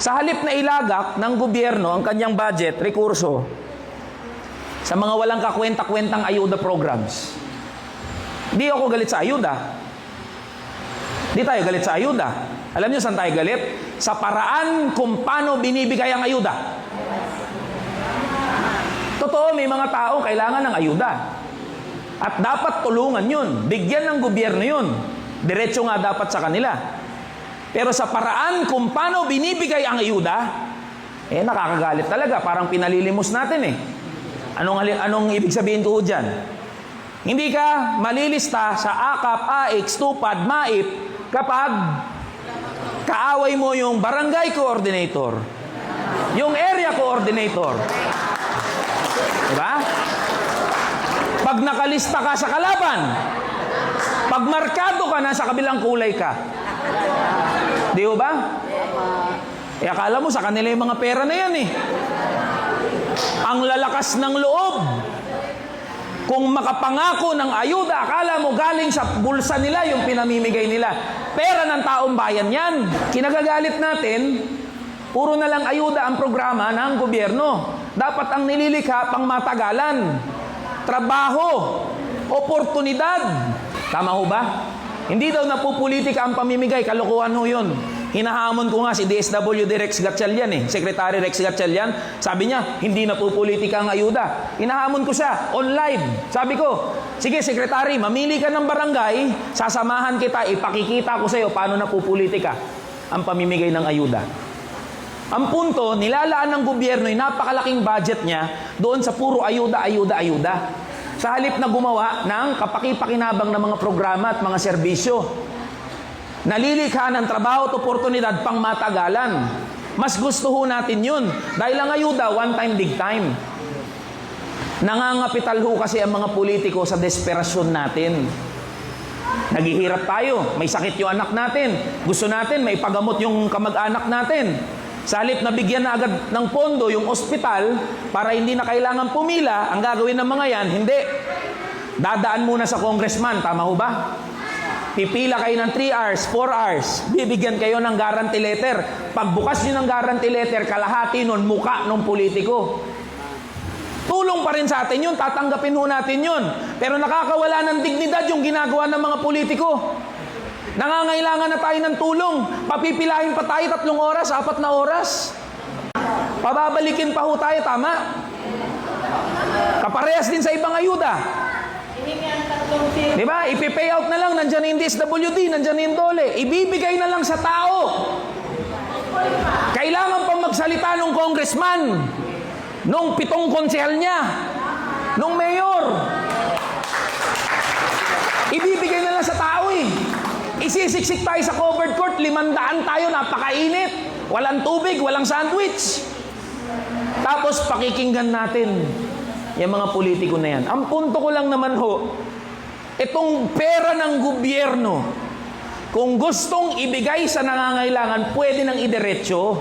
Sa halip na ilagak ng gobyerno ang kanyang budget, rekurso, sa mga walang kakwenta-kwentang ayuda programs. Di ako galit sa ayuda. Di tayo galit sa ayuda. Alam niyo saan tayo galit? Sa paraan kung paano binibigay ang ayuda. Totoo, may mga tao kailangan ng ayuda. At dapat tulungan yun. Bigyan ng gobyerno yun. Diretso nga dapat sa kanila. Pero sa paraan kung paano binibigay ang ayuda, eh nakakagalit talaga. Parang pinalilimos natin eh. Anong, anong ibig sabihin ko dyan? Hindi ka malilista sa AKAP, AX, TUPAD, MAIP kapag kaaway mo yung barangay coordinator, yung area coordinator. Diba? Pag nakalista ka sa kalaban, pag markado ka na sa kabilang kulay ka. Di ba? Eh akala mo sa kanila yung mga pera na yan eh. Ang lalakas ng loob. Kung makapangako ng ayuda, akala mo galing sa bulsa nila yung pinamimigay nila. Pera ng taong bayan yan. Kinagagalit natin, puro na lang ayuda ang programa ng gobyerno. Dapat ang nililikha pang matagalan. Trabaho, oportunidad. Tama ho ba? Hindi daw napupolitika ang pamimigay, kalokohan ho yun. Hinahamon ko nga si DSWD Rex Gatchalian eh, Secretary Rex Gatchalian. Sabi niya, hindi napupolitika ang ayuda. Hinahamon ko siya, online. Sabi ko, sige Secretary, mamili ka ng barangay, sasamahan kita, ipakikita ko sa iyo paano napupolitika ang pamimigay ng ayuda. Ang punto, nilalaan ng gobyerno yung napakalaking budget niya doon sa puro ayuda, ayuda, ayuda. Sa halip na gumawa ng kapaki-pakinabang na mga programa at mga serbisyo. Nalilikha ng trabaho at oportunidad pang matagalan. Mas gusto ho natin yun. Dahil ang ayuda, one time, big time. Nangangapital ho kasi ang mga politiko sa desperasyon natin. Naghihirap tayo, may sakit yung anak natin. Gusto natin, may pagamot yung kamag-anak natin. Sa halip na bigyan na agad ng pondo yung ospital para hindi na kailangan pumila, ang gagawin ng mga yan, hindi. Dadaan muna sa congressman, tama ho ba? Pipila kayo ng 3 hours, 4 hours, bibigyan kayo ng guarantee letter. Pagbukas nyo ng guarantee letter, kalahati nun, muka ng politiko. Tulong pa rin sa atin yun, tatanggapin ho natin yun. Pero nakakawala ng dignidad yung ginagawa ng mga politiko. Nangangailangan na tayo ng tulong. Papipilahin pa tayo tatlong oras, apat na oras. Pababalikin pa ho tayo, tama? Kaparehas din sa ibang ayuda. Di ba? Ipi-pay out na lang, nandyan yung DSWD, nandyan yung dole. Ibibigay na lang sa tao. Kailangan pang magsalita ng congressman, nung pitong konsehal niya, nung mayor. Ibibigay na lang sa tao eh. Isisiksik tayo sa covered court, limandaan tayo, napakainit. Walang tubig, walang sandwich. Tapos pakikinggan natin yung mga politiko na yan. Ang punto ko lang naman ho, itong pera ng gobyerno, kung gustong ibigay sa nangangailangan, pwede nang idiretso.